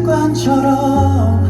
습관처럼